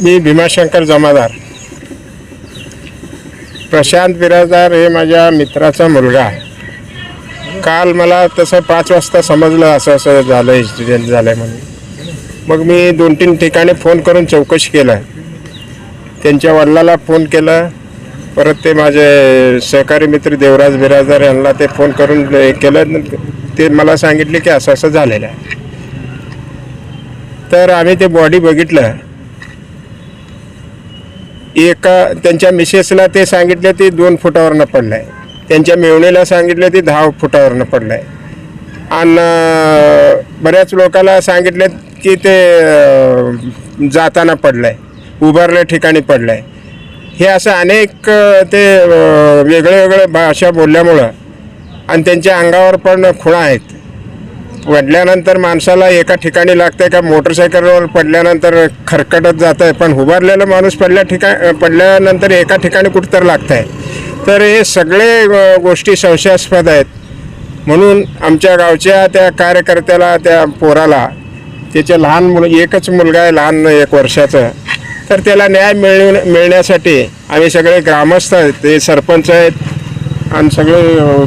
मी भीमाशंकर जमादार. प्रशांत बिराजदार हे माझ्या मित्राचा मुलगा. आहे काल मला तसं पाच वाजता समजलं असं असं झालं ॲक्सिडेंट झालं आहे म्हणून. मग मी दोन तीन ठिकाणी फोन करून चौकशी केलं. त्यांच्या वडिलाला फोन केलं. परत ते माझे सहकारी मित्र देवराज बिराजदार यांना ते फोन करून हे केलं. ते मला सांगितले की असं असं झालेलं आहे. तर आम्ही ते बॉडी बघितलं. एका त्यांच्या मिसेसला ते सांगितलं ते दोन फुटावरनं पडलं आहे त्यांच्या मेवणीला सांगितलं ते दहा फुटावरनं पडलं आहे आणि बऱ्याच लोकांना सांगितलं की ते जाताना पडलं आहे उभारल्या ठिकाणी पडलं आहे हे असं अनेक ते वेगळे वेगळे भाषा बोलल्यामुळं आणि त्यांच्या अंगावर पण खुणा आहेत. पडल्यानंतर माणसाला एका ठिकाणी लागते का? मोटरसायकलवर पडल्यानंतर खरकटत जात आहे पण उभारलेला माणूस पडल्या ठिकाण पडल्यानंतर एका ठिकाणी कुठं लागत आहे तर हे सगळे गोष्टी संशयास्पद आहेत. म्हणून आमच्या गावच्या त्या कार्यकर्त्याला त्या पोराला त्याचे लहान मुल एकच मुलगा आहे लहान एक वर्षाचं. तर त्याला न्याय मिळव मिळण्यासाठी आम्ही सगळे ग्रामस्थ आहेत. ते सरपंच आहेत. आणि सगळे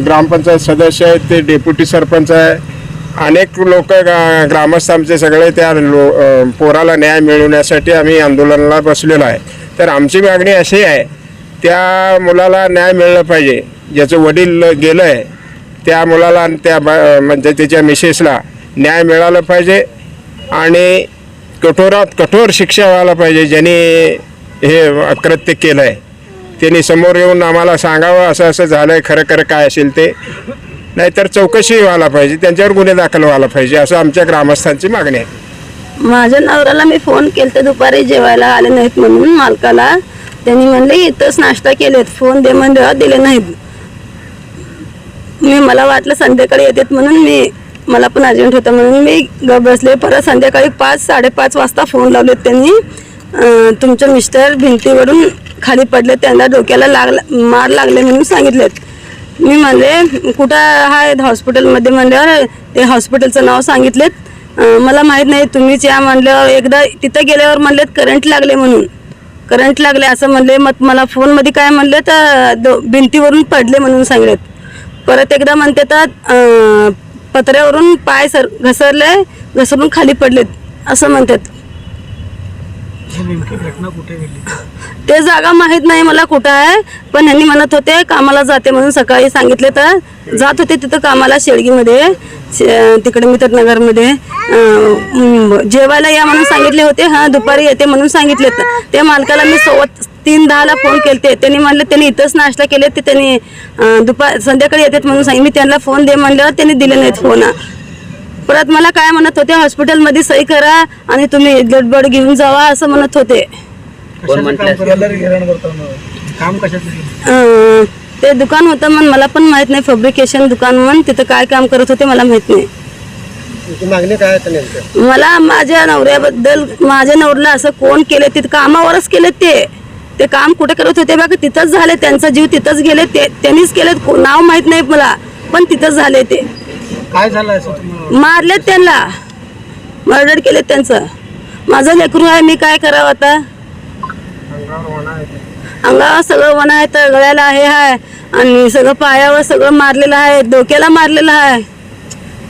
ग्रामपंचायत सदस्य आहेत. ते डेप्युटी सरपंच आहे. अनेक लोक ग्रामस्थ आमचे सगळे त्या लो पोराला न्याय मिळवण्यासाठी आम्ही आंदोलनाला बसलेलो आहे. तर आमची मागणी अशी आहे त्या मुलाला न्याय मिळला पाहिजे. ज्याचं वडील गेलं आहे त्या मुलाला त्या बा म्हणजे त्याच्या मिसेसला न्याय मिळाला पाहिजे आणि कठोरात कठोर शिक्षा व्हायला पाहिजे ज्यांनी हे अकृत्य केलं आहे त्यांनी समोर येऊन आम्हाला सांगावं असं असं झालं आहे खरं खरं काय असेल ते. नाहीतर चौकशी व्हायला पाहिजे त्यांच्यावर गुन्हे दाखल व्हायला पाहिजे असं आमच्या ग्रामस्थांची मागणी आहे. माझ्या नवऱ्याला मी फोन केलते दुपारी जेवायला आले नाहीत म्हणून मालकाला. त्यांनी म्हणले इथंच नाश्ता केलेत फोन दे म्हणजे दिले नाहीत. मी मला वाटलं संध्याकाळी येतात म्हणून मी मला पण अर्जंट होतं म्हणून मी ग बसले. परत संध्याकाळी पाच साडेपाच वाजता फोन लावलेत त्यांनी. तुमच्या तुमचे मिस्टर भिंतीवरून खाली पडले त्यांना डोक्याला लागला मार लागले म्हणून सांगितलेत. मी म्हणले कुठं आहे हॉस्पिटलमध्ये म्हणल्यावर ते हॉस्पिटलचं नाव सांगितलेत. मला माहीत नाही तुम्हीच या म्हणल्यावर एकदा तिथं गेल्यावर म्हणलेत करंट लागले म्हणून. करंट लागले असं म्हणले मग मला फोनमध्ये काय म्हणले तर दो भिंतीवरून पडले म्हणून सांगलेत. परत एकदा म्हणते तर पत्र्यावरून पाय सर घसरले घसरून खाली पडलेत असं म्हणतात. ते जागा माहीत नाही मला कुठं आहे पण ह्यांनी म्हणत होते कामाला जाते म्हणून सकाळी सांगितले तर जात होते तिथं कामाला शेळगीमध्ये शे- तिकडे मित्रनगरमध्ये. अं, म, जेवायला या म्हणून सांगितले होते हां दुपारी येते म्हणून सांगितले त्या मालकाला मी सव्वा तीन दहाला फोन केलते. त्यांनी म्हणले त्यांनी इथंच नाश्ता केले ते त्यांनी अं, दुपार संध्याकाळी येतात म्हणून सांगितलं. मी त्यांना फोन दे म्हणल्यावर त्यांनी दिले नाहीत फोन. परत मला काय म्हणत होते हॉस्पिटलमध्ये सही करा आणि तुम्ही गडबड घेऊन जावा असं म्हणत होते. कोण म्हटलं काम कशाचं अं, ते दुकान होतं मग मला पण माहीत नाही फॅब्रिकेशन दुकान म्हणून तिथं काय काम करत होते मला माहीत नाही. तुमची मागणी काय आहे नेमकं? मला माझ्या नवऱ्याबद्दल माझ्या नवऱ्याला असं कोण केले तिथं कामावरच केले ते. ते काम कुठे करत होते बघा तिथंच झाले त्यांचा जीव तिथंच गेले ते त्यांनीच केले को- नाव माहीत नाही मला पण तिथंच झाले ते. काय झालं असं तुम्हाला मारलेत त्यांना. मर्डर केलेत त्यांचं. माझं लेकरू आहे मी काय करावं आता? अंगावर सगळं वण आहे तर गळ्याला हे आहे. आणि सगळं पायावर सगळं मारलेलं आहे डोक्याला मारलेलं आहे.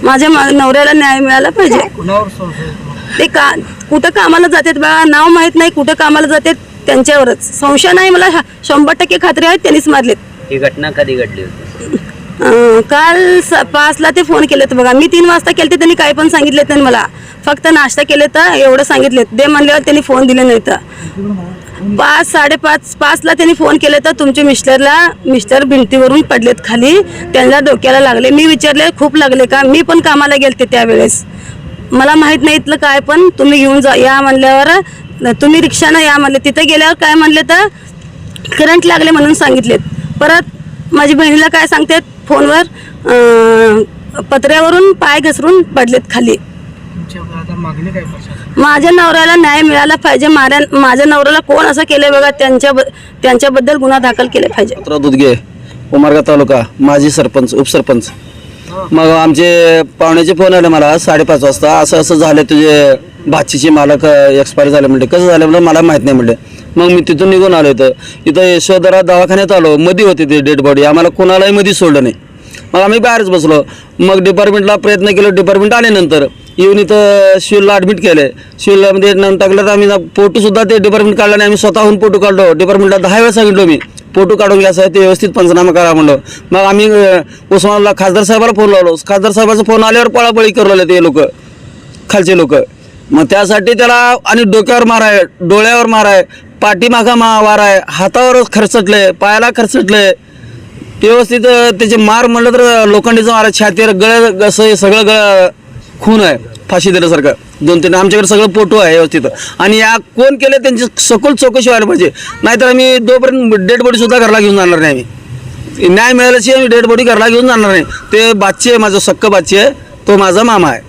माझ्या मा- नवऱ्याला न्याय मिळाला पाहिजे. कुणावर संशय आहे तुम्हाला? ते का कुठं कामाला जातात बघा नाव माहीत नाही कुठं कामाला जातात त्यांच्यावरच. संशय नाही मला. हा- शंभर टक्के खात्री आहे त्यांनीच मारलेत. ही घटना कधी घडली होती? काल स- पाचला ते फोन केलेत बघा. मी तीन वाजता केले त्यांनी काही पण सांगितले त्यांनी मला. फक्त नाश्ता केले तर एवढं सांगितले दे म्हणल्यावर त्यांनी फोन दिले नाही तर पाच साडेपाच पाचला त्यांनी फोन केले तर तुमच्या मिस्टरला मिस्टर भिंतीवरून पडलेत खाली. त्यांना डोक्याला लागले. मी विचारले खूप लागले का? मी पण कामाला गेलते त्यावेळेस. मला माहीत नाही इथलं काय पण. तुम्ही घेऊन जा या म्हणल्यावर तुम्ही रिक्षानं या म्हणले. तिथं गेल्यावर काय म्हणले तर करंट लागले म्हणून सांगितलेत. परत माझी बहिणीला काय सांगतात? फोनवर पत्र्यावरून पाय घसरून पडलेत खाली. माझ्या नवऱ्याला न्याय मिळाला पाहिजे. माझ्या माझ्या नवऱ्याला कोण असं केलं बघा त्यांच्या त्यांच्याबद्दल गुन्हा दाखल केले पाहिजे. पत्रा दुधगे उमरगा तालुका माजी सरपंच उपसरपंच. मग आमचे पाहुण्याचे फोन आले मला साडेपाच वाजता. असं असं झालं तुझे भाचीचे मालक एक्सपायर झाले म्हणले. कसं झालं म्हणलं? मला माहीत नाही म्हणले. मग मी तिथून निघून आलो होतं इथं यशोधरा दवाखान्यात आलो. मध्ये होती ते डेड बॉडी आम्हाला कोणालाही मध्ये सोडलं नाही. मग आम्ही बाहेरच बसलो. मग डिपार्टमेंटला प्रयत्न केलो. डिपार्टमेंट आल्यानंतर येऊन इथं शिवला ॲडमिट केले. शिवलामध्ये म्हणजे नंतर टाकलं तर आम्ही फोटोसुद्धा ते डिपार्टमेंट काढला नाही. आम्ही स्वतःहून फोटो काढलो. डिपार्टमेंटला दहा वेळा सांगितलो मी. फोटो काढून घ्यायचा आहे ते व्यवस्थित पंचनामा करा म्हणलं. मग आम्ही उस्मानला खासदार साहेबाला फोन लावलो. खासदार साहेबाचा फोन आल्यावर पळापळी करू लागले ते लोक. खालचे लोक. मग त्यासाठी त्याला आणि डोक्यावर मार आहे डोळ्यावर मार आहे पाठीमागा महावार आहे. हातावरच खरचटले पायाला खरचटले. व्यवस्थित त्याचे मार म्हणलं तर लोखंडीचं मार छातीवर गळ असं हे सगळं गळ खून आहे फाशी दिल्यासारखं. दोन तीन आमच्याकडे सगळं फोटो आहे व्यवस्थित. आणि या कोण केले त्यांची सखोल चौकशी व्हायला पाहिजे. नाहीतर आम्ही जोपर्यंत डेड बॉडी सुद्धा घरला घेऊन जाणार नाही आम्ही. न्याय मिळाल्याची आम्ही डेड बॉडी घरला घेऊन जाणार नाही. ते बाच्ची आहे माझं सक्क बाच्ची आहे तो माझा मामा आहे.